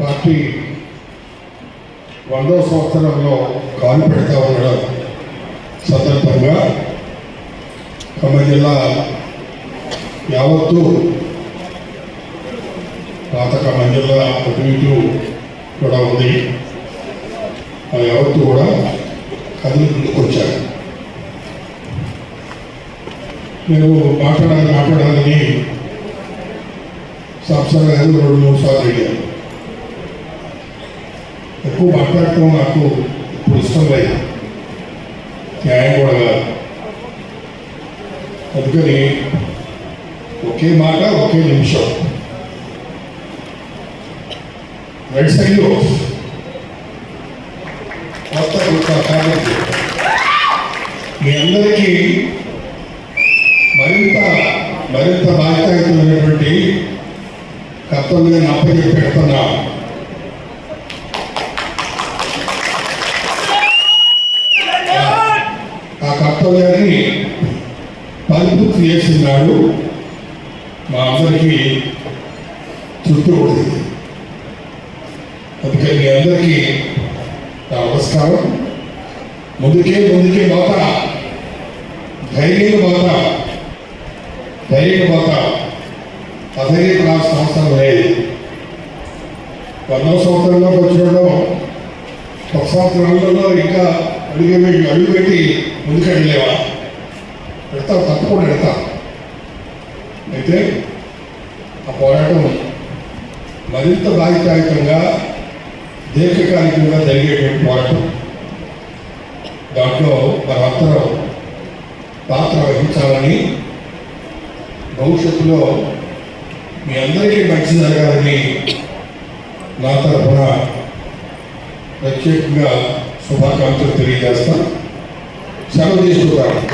Party వందో సంవత్సరంలో కాలు పెడతా ఉండడం సందర్భంగా. ఖమ్మం జిల్లా యావత్తు పాత ఖమ్మం జిల్లా అటు కూడా ఉంది. ఆ యావత్తు కూడా కదిలి ముందుకొచ్చారు నేను మాట్లాడాలి మాట్లాడాలని సంవత్సరం గారు రెండు మూడు సార్లు అడిగాను ఎక్కువ మాట్లాడటం నాకు ఇప్పుడు ఇష్టం లేదు న్యాయం కూడా కాదు. అందుకని ఒకే మాట ఒకే నిమిషం. రైట్ సైడ్లో మొత్తం ఒక కాబట్టి మీ అందరికీ మరింత మరింత బాధ్యతమైనటువంటి కర్తవ్యాన్ని అప్పచెప్పి పెడుతున్నాను కర్తవ్యాన్ని పరిపూర్తి చేస్తున్నాడు. మా అందరికీ చుట్టూ ఉంటుంది అందుకని మీ అందరికీ నా నమస్కారం. ముందుకే ముందుకే బాత ధైర్యం బాత ధైర్యం బాత అధైర్యపడాల్సిన అవసరం లేదు. వందో సంవత్సరంలో వచ్చిన ఒక సంవత్సరాలలో ఇంకా అడుగు పెట్టి అడుగు పెట్టి ముందుకెళ్ళలేవా పెడతావు తప్పకుండా పెడతావు అయితే ఆ పోరాటం మరింత బాధ్యతాయుతంగా దీర్ఘకాలికంగా జరిగేటువంటి పోరాటం. దాంట్లో మనందరం పాత్ర వహించాలని భవిష్యత్తులో మీ అందరికీ మంచి జరగాలని నా తరఫున ప్రత్యేకంగా శుభాకాంక్షలు తెలియజేస్తాం. సెలవు తీసుకుంటాం